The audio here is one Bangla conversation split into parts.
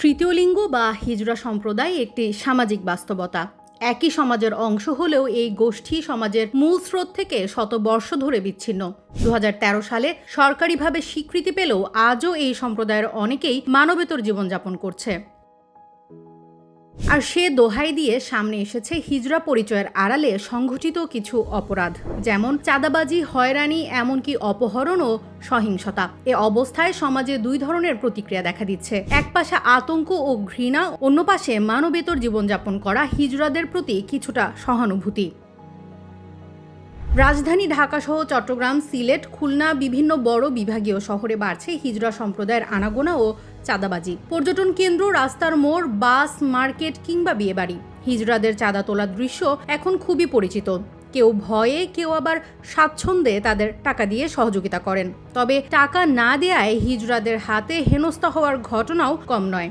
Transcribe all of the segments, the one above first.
তৃতীয় লিঙ্গ বা হিজড়া সম্প্রদায় একটি সামাজিক বাস্তবতা। একই সমাজের অংশ হলেও এই গোষ্ঠী সমাজের মূল স্রোত থেকে শতবর্ষ ধরে বিচ্ছিন্ন। দু হাজার তেরো সালে সরকারিভাবে স্বীকৃতি পেলেও আজও এই সম্প্রদায়ের অনেকেই মানবেতর জীবনযাপন করছে। আর সে দোহাই দিয়ে সামনে এসেছে হিজড়া পরিচয়ের আড়ালে সংঘটিত কিছু অপরাধ, যেমন চাঁদাবাজি, হয়রানি, এমনকি অপহরণ ও সহিংসতা। এ অবস্থায় সমাজে দুই ধরনের প্রতিক্রিয়া দেখা দিচ্ছে। এক পাশে আতঙ্ক ও ঘৃণা, অন্য পাশে মানবেতর জীবনযাপন করা হিজড়াদের প্রতি কিছুটা সহানুভূতি। রাজধানী ঢাকাসহ চট্টগ্রাম, সিলেট, খুলনা বিভিন্ন বড় বিভাগীয় শহরে বাড়ছে হিজড়া সম্প্রদায়ের আনাগোনা ও চাঁদাবাজি। পর্যটন কেন্দ্র, রাস্তার মোড়, বাস, মার্কেট কিংবা বিয়েবাড়ি। হিজড়াদের চাঁদা তোলার দৃশ্য এখন খুবই পরিচিত। কেউ ভয়ে, কেউ আবার স্বাচ্ছন্দ্যে তাদের টাকা দিয়ে সহযোগিতা করেন। তবে টাকা না দেয়ায় হিজড়াদের হাতে হেনস্থা হওয়ার ঘটনাও কম নয়।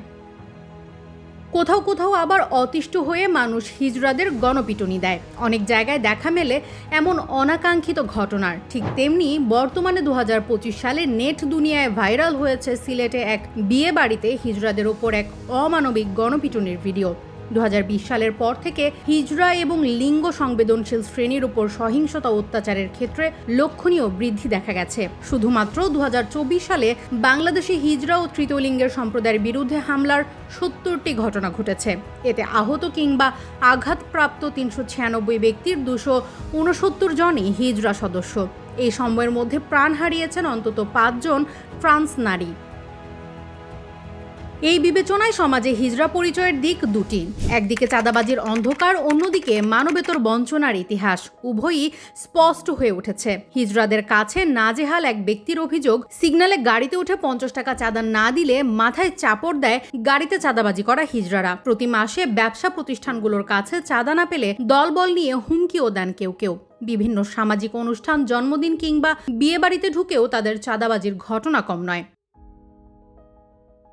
কোথাও কোথাও আবার অতিষ্ঠ হয়ে মানুষ হিজড়াদের গণপিটুনি দেয়। অনেক জায়গায় দেখা মেলে এমন অনাকাঙ্ক্ষিত ঘটনার। ঠিক তেমনি বর্তমানে দু হাজার পঁচিশ সালে নেট দুনিয়ায় ভাইরাল হয়েছে সিলেটে এক বিয়ে বাড়িতে হিজড়াদের ওপর এক অমানবিক গণপিটুনির ভিডিও। দু হাজার বিশ সালের পর থেকে হিজড়া এবং লিঙ্গ সংবেদনশীল শ্রেণির উপর সহিংসতা অত্যাচারের ক্ষেত্রে লক্ষণীয় বৃদ্ধি দেখা গেছে। শুধুমাত্র দু হাজার চব্বিশ সালে বাংলাদেশে হিজড়া ও তৃতীয় লিঙ্গের সম্প্রদায়ের বিরুদ্ধে হামলার সত্তরটি ঘটনা ঘটেছে। এতে আহত কিংবা আঘাতপ্রাপ্ত তিনশো ছিয়ানব্বই ব্যক্তির দুশো উনসত্তর জনই হিজড়া সদস্য। এই সময়ের মধ্যে প্রাণ হারিয়েছেন অন্তত পাঁচজন ট্রান্স নারী। এই বিবেচনায় সমাজে হিজড়া পরিচয়ের দিক দুটি। একদিকে চাঁদাবাজির অন্ধকার, অন্যদিকে মানবেতর বঞ্চনার ইতিহাস উভয়ই স্পষ্ট হয়ে উঠেছে। হিজড়াদের কাছে নাজেহাল এক ব্যক্তির অভিযোগ, সিগন্যালে গাড়িতে উঠে পঞ্চাশ টাকা চাঁদা না দিলে মাথায় চাপড় দেয় গাড়িতে চাঁদাবাজি করা হিজড়ারা। প্রতি মাসে ব্যবসা প্রতিষ্ঠানগুলোর কাছে চাঁদা না পেলে দলবল নিয়ে হুমকিও দেন কেউ কেউ। বিভিন্ন সামাজিক অনুষ্ঠান, জন্মদিন কিংবা বিয়ে বাড়িতে ঢুকেও তাদের চাঁদাবাজির ঘটনা কম নয়।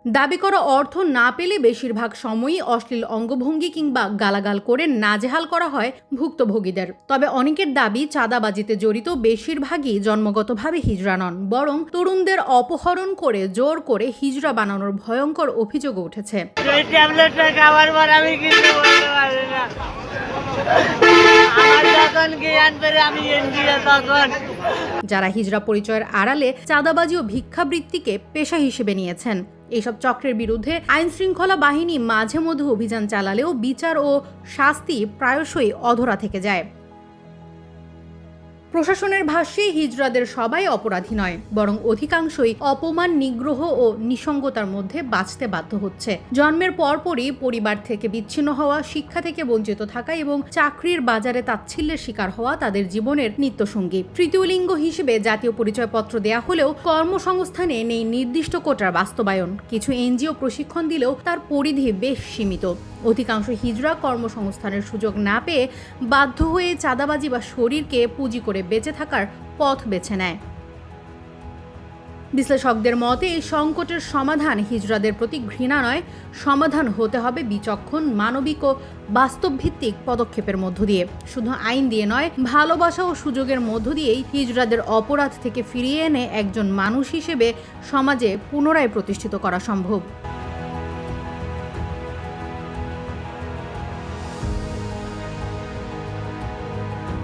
দাবি করা অর্থ না পেলে বেশিরভাগ সময়ই অশ্লীল অঙ্গভঙ্গি কিংবা গালাগাল করে নাজেহাল করা হয় ভুক্তভোগীদের। তবে অনেকের দাবি চাঁদাবাজিতে জড়িত বেশিরভাগই জন্মগতভাবে হিজড়া নন বরং তরুণদের অপহরণ করে জোর করে হিজড়া বানানোর ভয়ঙ্কর অভিযোগও উঠেছে। যারা হিজড়া পরিচয়ের আড়ালে চাঁদাবাজি ও ভিক্ষাবৃত্তিকে পেশা হিসেবে নিয়েছেন এইসব চক্রের বিরুদ্ধে আইন শৃঙ্খলা বাহিনী মাঝে মধ্যে অভিযান চালালেও বিচার ও শাস্তি প্রায়শই অধরা থেকে যায়। প্রশাসনের ভাষ্যে হিজড়াদের সবাই অপরাধী নয়, বরং অধিকাংশই অপমান, নিগ্রহ ও নিসঙ্গতার মধ্যে বাঁচতে বাধ্য হচ্ছে। জন্মের পরপরই পরিবার থেকে বিচ্ছিন্ন হওয়া, শিক্ষা থেকে বঞ্চিত থাকা এবং চাকরির বাজারে তাচ্ছিল্যের শিকার হওয়া তাদের জীবনের নিত্যসঙ্গী। তৃতীয় লিঙ্গ হিসেবে জাতীয় পরিচয়পত্র দেয়া হলেও কর্মসংস্থানে নেই নির্দিষ্ট কোটার বাস্তবায়ন। কিছু এনজিও প্রশিক্ষণ দিলেও তার পরিধি বেশ সীমিত। অধিকাংশ হিজড়া কর্মসংস্থানের সুযোগ না পেয়ে বাধ্য হয়ে চাঁদাবাজি বা শরীরকে পুঁজি করে বেঁচে থাকার পথ বেছে নেয়। বিশ্লেষকদের মতে, এই সংকটের সমাধান হিজড়াদের প্রতি ঘৃণা নয় সমাধান হতে হবে বিচক্ষণ, মানবিক ও বাস্তবভিত্তিক পদক্ষেপের মধ্য দিয়ে। শুধু আইন দিয়ে নয়, ভালোবাসা ও সুযোগের মধ্য দিয়েই হিজড়াদের অপরাধ থেকে ফিরিয়ে এনে একজন মানুষ হিসেবে সমাজে পুনরায় প্রতিষ্ঠিত করা সম্ভব।